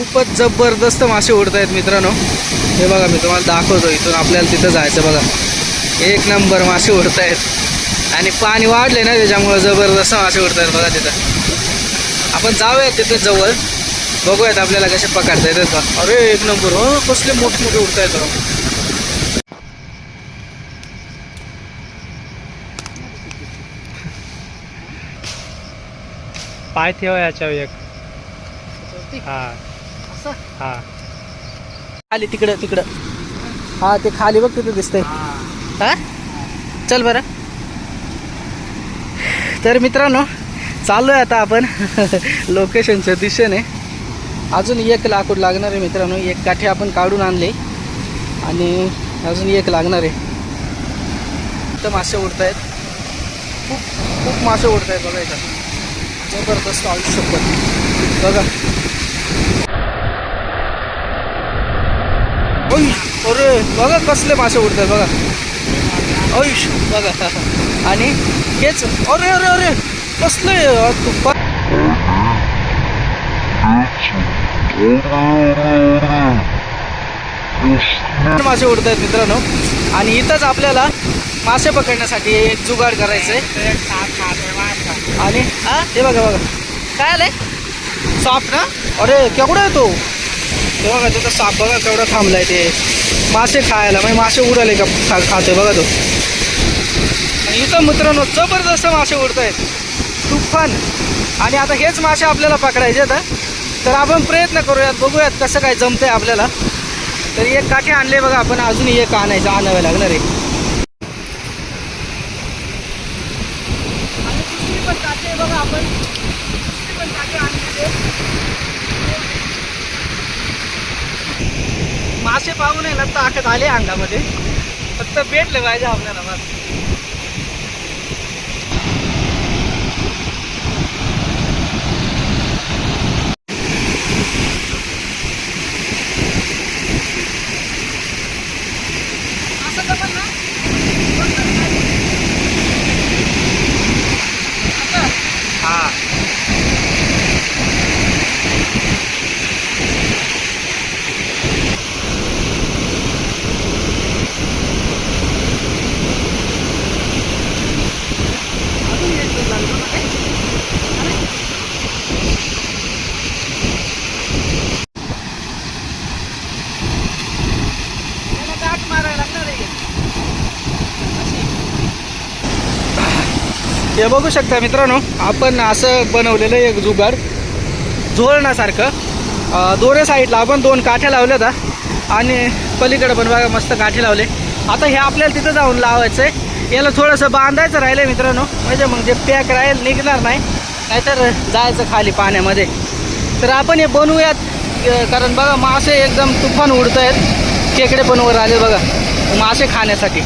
खूपच जबरदस्त मासे उडत आहेत मित्रांनो. हे बघा मी तुम्हाला दाखवतो इथून आपल्याला तिथं जायचं बघा. एक नंबर मासे उडत आहेत आणि पाणी वाढले ना त्याच्यामुळं जबरदस्त मासे उडत आहेत बघा तिथं. आपण जाऊयात तिथे जवळ. बघूयात आपल्याला कसे पकडता येतात का अरे एक नंबर. हो कसले मोठे मोठे उडत आहेत बघा. पाय ठेवा याच्यावर एक. हा. असं? हा. खाली तिकडं तिकडं. हा ते खाली बघ तिथं दिसतंय. हा. चल बरं. तर मित्रांनो चाललो आहे आता आपण. लोकेशनच्या दिशेने. अजून एक लाकूड लागणार आहे मित्रांनो. एक काठी आपण काढून आणले. आणि अजून एक लागणार आहे. इथं मासे उडत आहेत खूप खूप मासे उडत आहेत बघा इथं. जबरदस्त आयुष्य बघा. ओय, अरे बघा कसले मासे उडतात बघा. ओयुष बघा. आणि हेच अरे अरे अरे कसले तुप्पा मासे उडत आहेत मित्रांनो? आणि इथंच आपल्याला मासे पकडण्यासाठी एक जुगाड करायचं आहे आणि हा हे बघा बघा. काय आलंय? साप ना? अरे केवढा आहे तो? ते बघा तिथं साप बघा केवढा थांबलाय ते. मासे खायला म्हणजे मासे उडाले का खा खाते बघा तो. आणि इथं मित्रांनो जबरदस्त मासे उडत आहेत तुफान. आणि आता हेच मासे आपल्याला पकडायचे आहेत तर आपण प्रयत्न करूयात बघूयात कसं काय जमतंय आपल्याला. तर एक काठी आणले बघा आपण अजून एक आणायचं आणावं लागणार आणि आहे बघा आपण दुसरी पण काठी आणलेली आहे. मासे पाहून आहे ना ताकद आले अंगामध्ये. फक्त भेटले पाहिजे आपल्याला मासे असं जमल ना? असं? हा अजून एक दोन लागलं ना काय? अरे. त्याला गाठ मारायला लागणार आहे. अशी. हे बघू शकता मित्रांनो आपण असं बनवलेलं आहे एक जुगाड. झोळण्यासारखं दोन्ही साईडला आपण दोन काठ्या लावल्या होत्या. आणि पलीकडे पण बघा मस्त काठे लावले. आता हे आपल्याला तिथं जाऊन लावायचं आहे याला थोडंसं बांधायचं राहिलं मित्रांनो. म्हणजे मग जे पॅक राहील निघणार नाही. नाहीतर जायचं खाली पाण्यामध्ये. तर आपण हे बनवूयात. कारण बघा मासे एकदम तुफान उडत आहेत खेकडे पण वर आले बघा. मासे खाण्यासाठी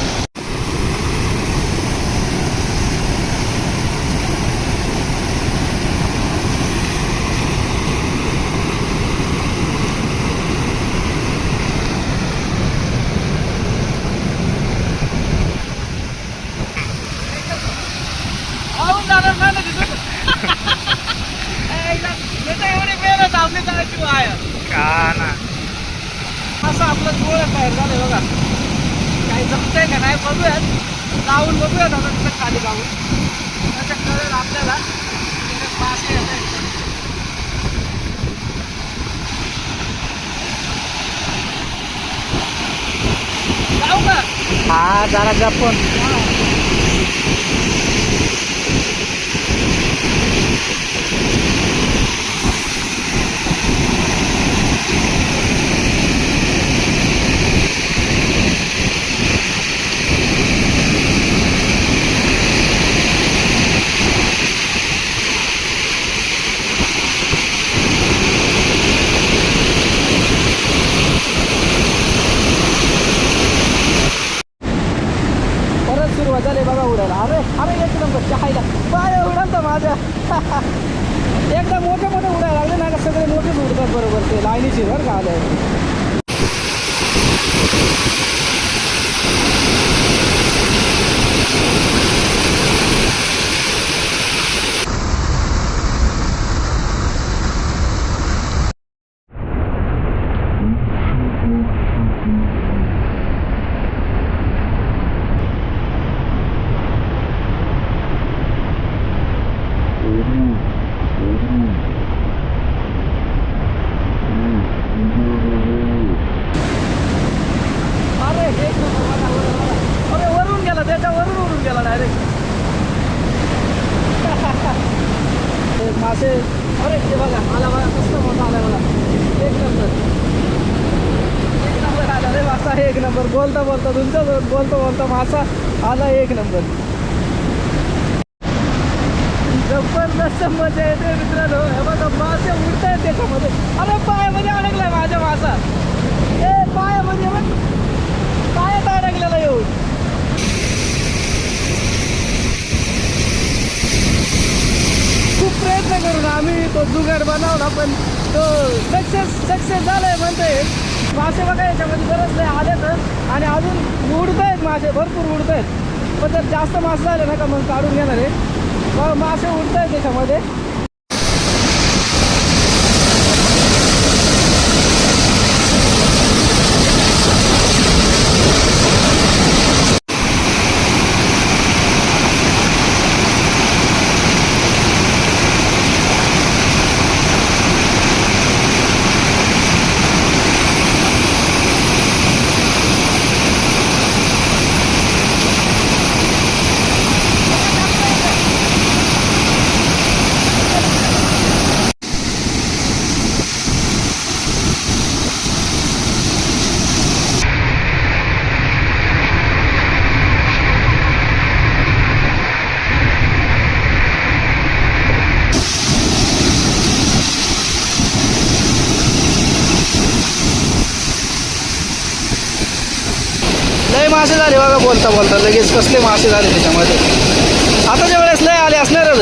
पाहून जाणार नाही ना तिथून. ऐला, त्याचं एवढी मेहनत आपली करायची आहे. का ना असं आपलं डोळं तयार झालंय बघा काही जमतंय का नाही बघूयात. लावून बघूयात आता तिथं खाली जाऊन. त्याच्या कळेल आपल्याला येत हा जरा जपून. नंबर बोलता बोलता तुमच्या बोलता बोलता मासा आला एक नंबर. जबरदस्त मजा येते मित्रांनो. हे बघा मासे उडत आहेत त्याच्यामध्ये अरे पायामध्ये अडकलाय माझ्या मासा. ए पायामध्ये बघ. पायात अडकलेला येऊन. खूप प्रयत्न करून आम्ही तो जुगाड बनवला पण तो सक्सेस सक्सेस झालाय म्हणतोय. मासे बघा याच्यामध्ये गरज नाही आले तर आणि अजून उडत आहेत मासे भरपूर उडत आहेत पण जर जास्त मासे झाले ना का मग काढून घेणार आहे. मग मासे उडत आहेत त्याच्यामध्ये लय मासे झाले बघा बोलता बोलता. लगेच कसले मासे झाले त्याच्यामध्ये. आताच्या वेळेस लय आले असणारच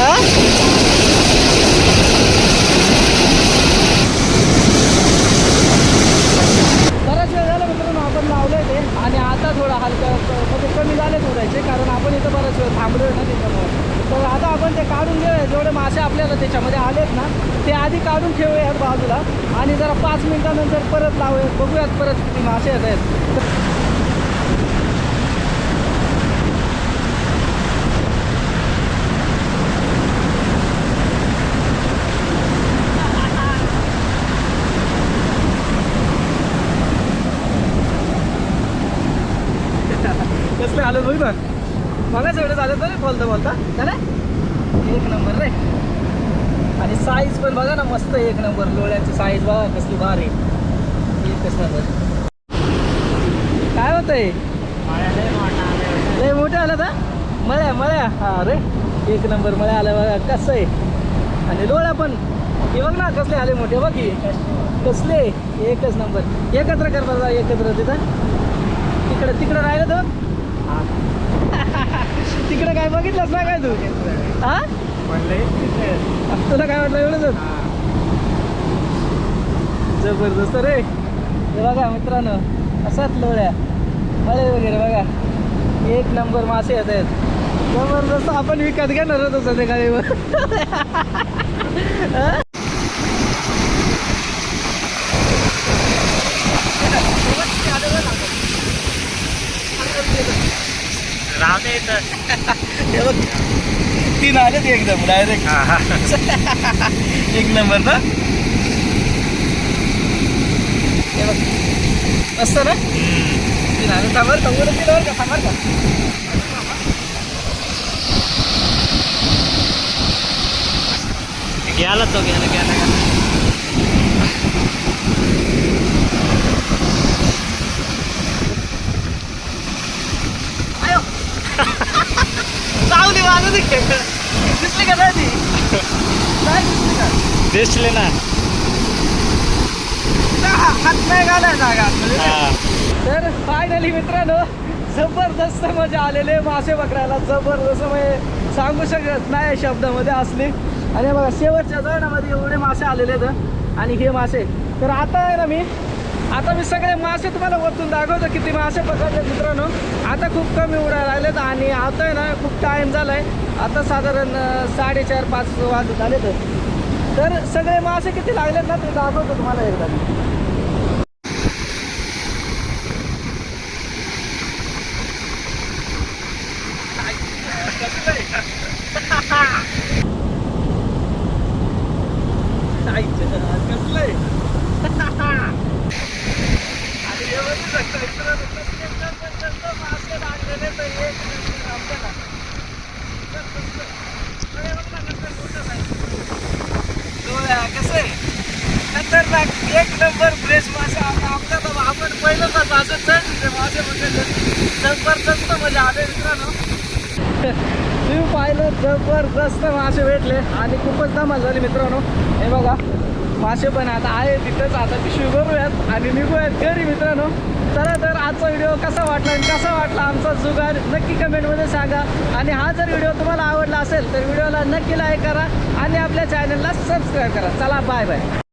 हा? बराच वेळ झाला मित्रांनो आपण लावलंय ते. आणि आता थोडा हलका म्हणजे कमी झाले थोडायचे कारण आपण इथं बराच वेळ थांबलोय ना त्याच्यामुळे. तर आता आपण ते काढून घेऊया. जेवढे मासे आपल्याला त्याच्यामध्ये आलेत ना ते आधी काढून ठेवूयात बाजूला. आणि जरा पाच मिनिटानंतर परत लावूयात. बघूयात परत किती मासे येत आहेत. चालत आलं बघ. ना मगाच एवढं झालं बोलता बोलता का रे एक नंबर रे. आणि साईज पण बघा ना मस्त एक नंबर. लोळ्याची साईज बघा कसली भारी एकच नंबर. काय होत आहे मोठं आलं का मळ्या मळ्या. हा रे. एक नंबर मळ्या आल्या बघा कसं आहे? आणि लोळ्या पण. हे बघ ना कसले आले मोठे बघ कसले? एकच नंबर. एकत्र करता जा एकत्र तिथं. तिकडं तिकडं राहिलं तर? तिकडं काय बघितलंस ना काय तू? हा? तुला काय वाटलं एवढंच? जबरदस्त रे. हे बघा मित्रांनो असाच लोळ्या. मळे वगैरे बघा. एक नंबर मासे येत आहेत. जबरदस्त आपण विकत घेणार होतो संध्याकाळी हा? इथं तीन आले ते एकदम डायरेक्ट एक नंबर ना? मस्त ना? तीन आले थांबर का वर केल्यावर का? थांबर का. गेला तो गेला गेला चावली माझं दिसली का नाही ती? नाही दिसली का? दिसले ना. हा, हात नाही घालाय जागा. हा. तर फायनली मित्रांनो जबरदस्त मजा आलेले मासे पकडायला. जबरदस्त म्हणजे सांगू शकत नाही शब्दामध्ये असले. आणि बघा शेवटच्या जळणामध्ये एवढे मासे आलेले आहेत. आणि हे मासे. तर आता आहे ना मी आता मी सगळे मासे तुम्हाला वरतून दाखवतो किती मासे पकडले मित्रांनो. आता खूप कमी उडायला लागलेत आणि आता आहे ना खूप टाईम झाला आहे आता साधारण साडेचार पाच वाज झाले तर सगळे मासे किती लागलेत ना ते दाखवतो तुम्हाला एकदा मी. कसलंय आणि हे बघू शकता मित्रांनो, कसले जबरदस्त मासे लागलेले तर एक नंबर आपल्याला. जबरदस्त. अरे बघ ना, कसं मोठं आहे. डोळ्या, कसं आहे? खतरनाक एक नंबर फ्रेश मासे आणि आपल्याला आपण पहिल्यांदाच असं चढ मासे म्हणजे जबरदस्त म्हणजे आले मित्रांनो तुम्ही पाहिलं जबरदस्त मासे भेटले आणि खूपच धमाल झाली मित्रांनो. हे बघा. मासे पण आता आहे तिथंच. आता पिशवी भरूयात आणि निघूयात घरी मित्रांनो. चला तर आजचा व्हिडिओ कसा वाटला आणि कसा वाटला आमचा जुगार नक्की कमेंटमध्ये सांगा. आणि हा जर व्हिडिओ तुम्हाला आवडला असेल तर व्हिडिओला नक्की लाईक करा आणि आपल्या चॅनलला सबस्क्राईब करा. चला बाय बाय